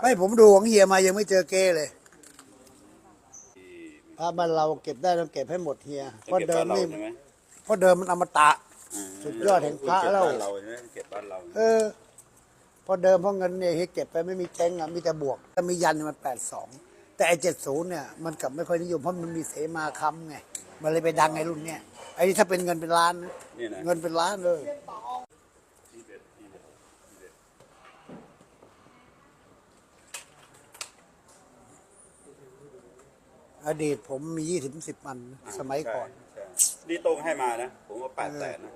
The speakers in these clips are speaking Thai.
ไม่ผมดูของเฮียมายังไม่เจอเก้เลยพระบ้านเราเก็บได้ต้องเก็บให้หมดเฮียเพราะเดิมนี่ใช่ไหมเพราะเดิมมันอมตะ สุดยอดแห่งพระแล้ว เก็บบ้านเราใช่ไหมเก็บบ้านเราเออเพราะเดิมเพราะเงินเนี่ยเฮียเก็บไปไม่มีเจ๊งอะมีแต่บวกถ้ามียันมันแปดสองแต่ไอ้เจ็ดศูนย์เนี่ยมันกลับไม่ค่อยนิยมเพราะมันมีเสมาคำไงมันเลยไปดังไอ้รุ่นเนี่ยไอ้นี่ถ้าเป็นเงินเป็นล้านนะนี่นะเงินเป็นล้านเลย อดีตผมมียี่สิบสิบมันนะสมัยก่อน ใช่ใช่นี่ตรงให้มานะ ผมว่าแปดแสนนะ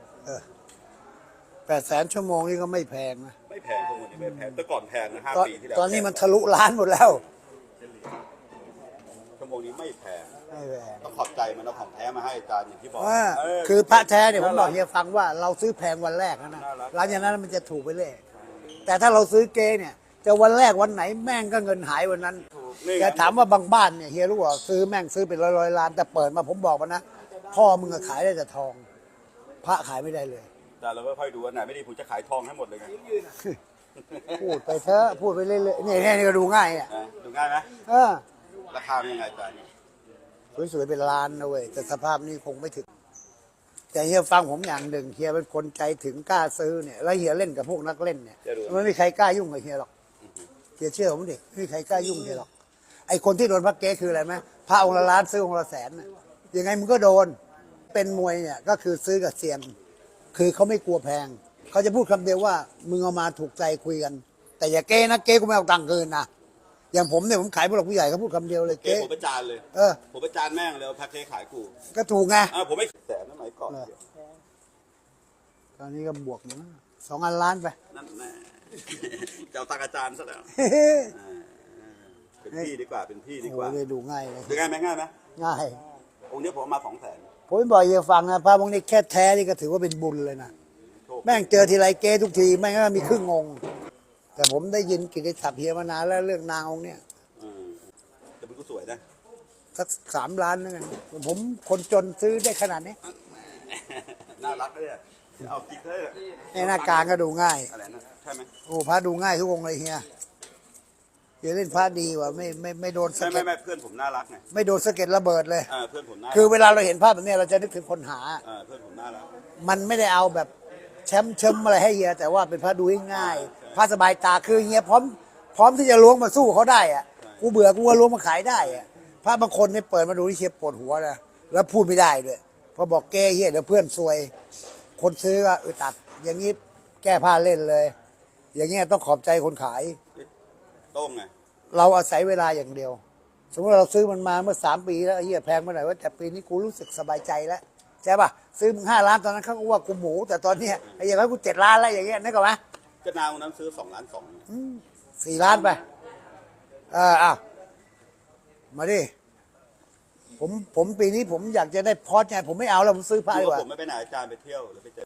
แปดแสนชั่วโมงนี่ก็ไม่แพงนะ ไม่แพงทุกวันนี้ไม่แพงแต่ก่อนแพงนะห้าตอนปีที่แล้วตอนนี้มันแพงทะลุล้านหมดแล้ว ชั่วโมงนี้ไม่แพงไม่แพงต้องขอบใจมันเอาของแท้มาให้อาจารย์อย่างที่บอกว่าเคือพระแท้เนี่ยผมบอกเฮียฟังว่าเราซื้อแพงวันแรกนะนะน่ารักหลังจากนั้นมันจะถูกไปเรื่อยแต่ถ้าเราซื้อเกเนี่ย จะวันแรกวันไหนแม่งก็เงินหายวันนั้นนี่ไง แต่ถามว่าบางบ้านเนี่ยเฮียรู้ว่าซื้อแม่งซื้อเป็นร้อยร้อยๆล้าน แต่เปิดมาผมบอกมันนะพ่อมึงอะขายได้แต่ทอง พระขายไม่ได้เลย แต่เราก็ค่อยดูอันไหนไม่ดีผมจะขายทองให้หมดเลยไงพูดไปเถอะพูดไปเรื่อยๆเนี่ยเนี่ยนี่ก็ดูง่ายอะนะดูง่ายไหมเออ ราคาเป็นยังไงอาจารย์สวยๆเป็นล้านนะเว้ยแต่สภาพนี้คงไม่ถึง แต่เฮียฟังผมอย่างหนึ่งเฮียเป็นคนใจถึงกล้าซื้อเนี่ยแล้วเฮียเล่นกับพวกนักเล่นเนี่ยไม่มีใครกล้ายุ่งกับเฮียหรอกเฮียเชื่อผมดิไม่มีใครกล้ายุ่งเฮียหรอก ไอคนที่โดนพระเก๊คืออะไรไหมพระองค์ละล้านซื้อองค์ละแสนน่ะยังไงมึงก็โดน เป็นมวยเนี่ยก็คือซื้อกับเซียน คือเขาไม่กลัวแพง เขาจะพูดคำเดียวว่ามึงเอามาถูกใจคุยกัน แต่อย่าเก้นะเก้กูไม่เอาตังค์เกินนะอย่างผมเนี่ยผมขายผู้หลักผู้ใหญ่เขาพูดคำเดียวเลยเก๋เก้ผมประจานเลย เออ ผมประจานแม่งเลยว่าแพ็คเค้กขายกูก็ถูกไง อ่าผมไม่แสนสมัยก่อนเหรอตอนนี้ก็บวกมาสองอันล้านไป นั่นแน่จะเอาตังค์อาจารย์ซะแล้วเฮ้เป็น พี่ดีกว่าเป็นพี่ดีโอ้กว่าโหเลยดูง่ายเลยดูง่ายไหมง่ายไหมง่าย องค์นี้ผมเอามาสองแสนผมบอกอย่าฟังนะพระพวกนี้แค่แท้นี่ก็ถือว่าเป็นบุญเลยนะแม่งเจอทีไรเก้ทุกทีแม่งก็มีครึ่งงง แต่ผมได้ยินกิตติศัพท์เฮียมานานแล้วเรื่องนางองค์เนี่ยอืมแต่มันก็สวยนะสักสามล้านนึงอะผมคนจนซื้อได้ขนาดนี้น่ารักเลยอะเอากิ๊กเลยอะในหน้ากลางก็ดูง่ายอะไรนะใช่ไหมโอ้พระดูง่ายทุกองค์เลยเฮีย เฮียเล่นพระดีว่ะไม่ไม่ไม่โดนสะไม่เก็ไม่ดไม่เพื่อนผมน่ารักไงไม่โดนสะเก็ดระเบิดเลย เออเพื่อนผมน่ารักคือเวลาเราเห็นภาพแบบเนี้ยเราจะนึกถึงคนหา เออเพื่อนผมน่ารัก มันไม่ได้เอาแบบแชมป์เชิมอะไรให้เฮียแต่ว่าเป็นพระดูง่ายๆพระสบายตาคือเฮียพร้อม พร้อมที่จะล้วงมาสู้เขาได้อะกูเบื่อกูว่าล้วงมาขายได้อะพระบางคนเนี่ยเปิดมาดูที่เฮียปวดหัวนะแล้วพูดไม่ได้ด้วยพอบอกแก้เฮียเดี๋ยวเพื่อนซวย คนซื้อก็อึดอัดอย่างนี้แก้ผ้าเล่นเลย อย่างเงี้ยต้องขอบใจคนขาย โต้งไงเราอาศัยเวลาอย่างเดียว สมมติเราซื้อมันมาเมื่อสามปีแล้วไอ้เฮียแพงมาหน่อยว่าแต่ปีนี้กูรู้สึกสบายใจแล้วใช่ป่ะซื้อมึงห้าล้านตอนนั้นเขาก็ว่ากูหมู แต่ตอนเนี้ยไอ้เหี้ยเขากูเจ็ดล้านแล้วอย่างเงี้ยนึกออกไหมก็นางคนนั้นซื้อสองล้านสองสี่ล้านไปเอออ้าวมาดิผมผมปีนี้ผมอยากจะได้พอร์ตไงผมไม่เอาแล้วผมซื้อผ้าดีกว่าผมไม่ไปไหนอาจารย์ไปเที่ยวหรือไปเจอ